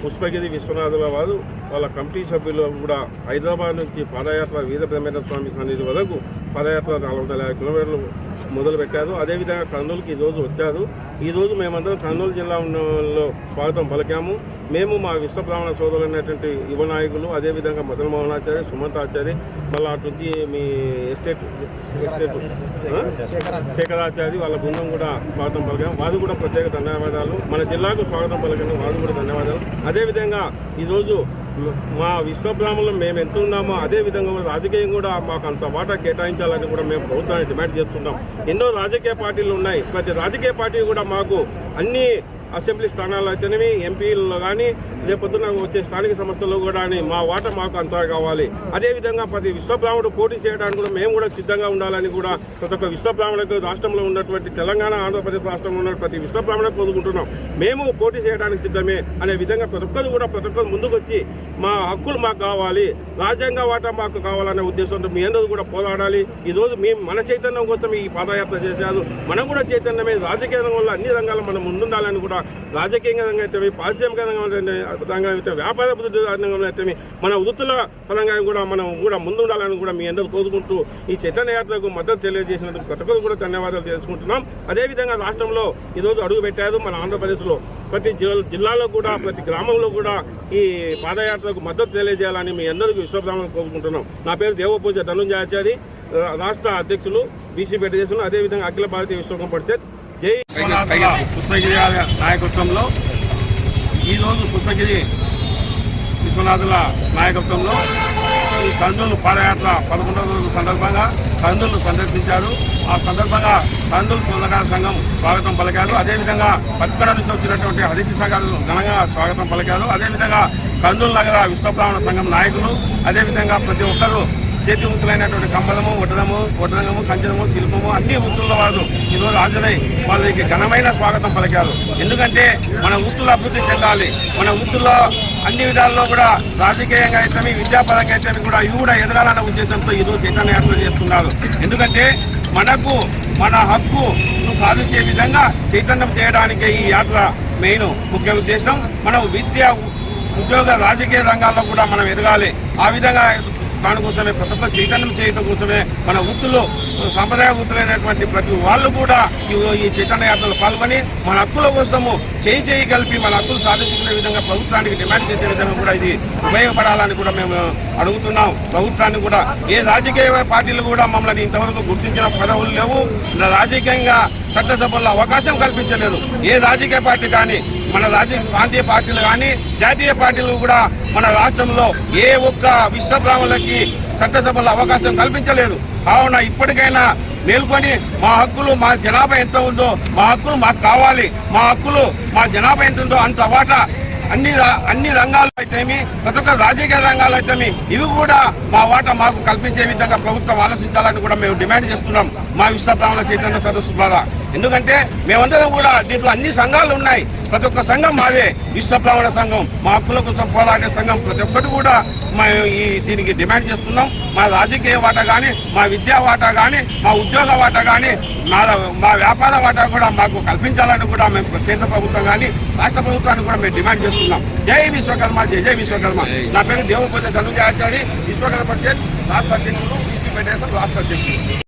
పుష్పగిరి విశ్వనాథుల వారు వాళ్ళ కమిటీ సభ్యులు కూడా హైదరాబాద్ నుంచి పాదయాత్ర వీరబ్రహ్మేంద్ర స్వామి సన్నిధి వరకు పాదయాత్ర నాలుగు వందల యాభై కిలోమీటర్లు మొదలుపెట్టారు. అదేవిధంగా కర్నూలుకి ఈరోజు వచ్చారు. ఈరోజు మేమందరం కర్నూలు జిల్లా స్వాగతం పలికాము. మేము మా విశ్వబ్రాహ్మణ సోదరులైనటువంటి యువ నాయకులు అదేవిధంగా మదన్ మోహనాచారి సుమంత్ ఆచారి మళ్ళీ అటు నుంచి మీ ఎస్టేట్ ఎస్టేట్ శేఖరాచారి వాళ్ళ బృందం కూడా స్వాగతం పలికాం వారు కూడా ప్రత్యేక ధన్యవాదాలు. మన జిల్లాకు స్వాగతం పలికాను వారు కూడా ధన్యవాదాలు. అదేవిధంగా ఈరోజు మా విశ్వబ్రాహ్మణులు మేము ఎంత ఉన్నామో అదే విధంగా రాజకీయం కూడా మాకు అంత వాటా కేటాయించాలని కూడా మేము ప్రభుత్వాన్ని డిమాండ్ చేస్తున్నాం. ఎన్నో రాజకీయ పార్టీలు ఉన్నాయి. ప్రతి రాజకీయ పార్టీ కూడా మాకు అన్ని అసెంబ్లీ స్థానాలు అయితేనేమి ఎంపీలలో కానీ రేపొద్దున వచ్చే స్థానిక సంస్థల్లో కూడా అని మా వాట మాకు అంతా కావాలి. అదేవిధంగా ప్రతి విశ్వబ్రాహ్మణుడు పోటీ చేయడానికి కూడా మేము కూడా సిద్ధంగా ఉండాలని కూడా ప్రతి ఒక్క విశ్వబ్రాహ్మణులకు రాష్ట్రంలో ఉన్నటువంటి తెలంగాణ ఆంధ్రప్రదేశ్ రాష్ట్రంలో ఉన్న ప్రతి విశ్వబ్రాహ్మణులకు కోరుకుంటున్నాం. మేము పోటీ చేయడానికి సిద్ధమే అనే విధంగా ప్రతి ఒక్కరు కూడా ప్రతి ఒక్కరు ముందుకొచ్చి మా హక్కులు మాకు కావాలి రాజ్యాంగ వాటా మాకు కావాలనే ఉద్దేశంతో మీ అందరూ కూడా పోరాడాలి. ఈరోజు మేము మన చైతన్యం కోసం ఈ పాదయాత్ర చేశారు. మనం కూడా చైతన్యమే. రాజకీయ రంగంలో అన్ని రంగాల్లో మనం ముందుండాలని కూడా రాజకీయ రంగం అయితే పారిశ్రామిక రంగం అయితే వ్యాపార అభివృద్ధి రంగంలో అయితే మన వృత్తుల పరంగా కూడా మనం కూడా ముందుండాలని కూడా మీ అందరూ కోరుకుంటూ ఈ చైతన్య యాత్రకు మద్దతు తెలియజేసినందుకు ప్రతి కూడా ధన్యవాదాలు తెలుసుకుంటున్నాం. అదేవిధంగా రాష్ట్రంలో ఈరోజు అడుగు పెట్టారు మన ఆంధ్రప్రదేశ్లో ప్రతి జిల్లా జిల్లాలో కూడా ప్రతి గ్రామంలో కూడా ఈ పాదయాత్రకు మద్దతు తెలియజేయాలని మీ అందరికీ విశ్వబ్రాహ్మణులు కోరుకుంటున్నాం. నా పేరు దేవపూజ ధనుంజయాచారి రాష్ట్ర అధ్యక్షులు బీసీ ఫెడరేషన్ అదేవిధంగా అఖిల భారతీయ విశ్వకం పరిషత్. పుష్పగిరి నాయకత్వంలో ఈరోజు పుష్పగిరి విశ్వనాథుల నాయకత్వంలో ఈ కందులు పాదయాత్ర పదకొండవ రోజు సందర్భంగా కందులు సందర్శించారు. ఆ సందర్భంగా కందులు సొందకాల సంఘం స్వాగతం పలికారు. అదేవిధంగా పచ్చికడ నుంచి వచ్చినటువంటి హరికృష్ణ గారు ఘనంగా స్వాగతం పలికారు. అదేవిధంగా కందుల నగర విశ్వబ్రాహ్మణ సంఘం నాయకులు అదేవిధంగా ప్రతి ఒక్కరూ చేతి వృత్తులైనటువంటి కంబలము ఉడదము వడ్డనము కంచనము శిల్పము అన్ని వృత్తుల వారు ఈరోజు హాజరై వాళ్ళకి ఘనమైన స్వాగతం పలికారు. ఎందుకంటే మన వృత్తులు అభివృద్ధి చెందాలి. మన వృత్తుల్లో అన్ని విధాల్లో కూడా రాజకీయంగా అయితే విద్యాపరంగా అయితే కూడా ఇవి కూడా ఎదగాలన్న ఉద్దేశంతో ఈరోజు చైతన్య యాత్ర చేస్తున్నారు. ఎందుకంటే మనకు మన హక్కు సాధించే విధంగా చైతన్యం చేయడానికే ఈ యాత్ర మెయిన్ ముఖ్య ఉద్దేశం. మనం విద్య ఉద్యోగ రాజకీయ రంగాల్లో కూడా మనం ఎదగాలి. ఆ విధంగా దానికోసమే ప్రతి చైతన్యం చేయడం కోసమే మన వృత్తులు సాంప్రదాయ వృత్తులైనటువంటి ప్రతి వాళ్ళు కూడా ఈ చైతన్య యాత్రలో పాల్గొని మన హక్కుల కోసము చేయి చేయి కలిపి మన హక్కులు సాధించుకునే విధంగా ప్రభుత్వానికి డిమాండ్ చేసే విధంగా కూడా ఇది ఉపయోగపడాలని కూడా మేము అడుగుతున్నాం. ప్రభుత్వాన్ని కూడా ఏ రాజకీయ పార్టీలు కూడా మమ్మల్ని ఇంతవరకు గుర్తించిన పదవులు లేవు. రాజకీయంగా చట్టసభల్లో అవకాశం కల్పించలేదు. ఏ రాజకీయ పార్టీ కానీ మన రాజకీయ ప్రాంతీయ పార్టీలు కానీ జాతీయ పార్టీలు కూడా మన రాష్ట్రంలో ఏ ఒక్క విశ్వబ్రాహ్మణులకి చట్టసభలో అవకాశం కల్పించలేదు. కావున ఇప్పటికైనా మేల్కొని మా హక్కులు మా జనాభా ఎంత ఉందో మా హక్కులు మాకు కావాలి. మా హక్కులు మా జనాభా ఎంత ఉందో అంత వాటా అన్ని రా- అన్ని రంగాల్లో అయితేమి ప్రతి ఒక్క రాజకీయ రంగాల్లో అయితేమి ఇవి కూడా మా వాటా మాకు కల్పించే విధంగా ప్రభుత్వం ఆలోచించాలని కూడా మేము డిమాండ్ చేస్తున్నాం. మా విశ్వబ్రాహ్మణ చైతన్య సదస్సు ద్వారా. ఎందుకంటే మేమందరం కూడా దీంట్లో అన్ని సంఘాలు ఉన్నాయి. ప్రతి ఒక్క సంఘం మాదే. విశ్వబ్రాహ్మణ సంఘం మా హక్కుల కోసం పోరాడే సంఘం ప్రతి ఒక్కటి కూడా మా ఈ దీనికి డిమాండ్ చేస్తున్నాం. మా రాజకీయ వాటా కానీ మా విద్యా వాటా కానీ మా ఉద్యోగ వాటా కానీ మా మా వ్యాపార వాటా కూడా మాకు కల్పించాలని కూడా మేము కేంద్ర ప్రభుత్వం కానీ రాష్ట్ర ప్రభుత్వాన్ని కూడా మేము డిమాండ్ చేస్తున్నాం. జై విశ్వకర్మ జై జై విశ్వకర్మ. నా పేరు దేవపూజ ధనుజాచారి విశ్వకర్మ పరిషత్ రాష్ట్ర అధ్యక్షులు బీసీ ఫెడరేషన్ రాష్ట్ర అధ్యక్షులు.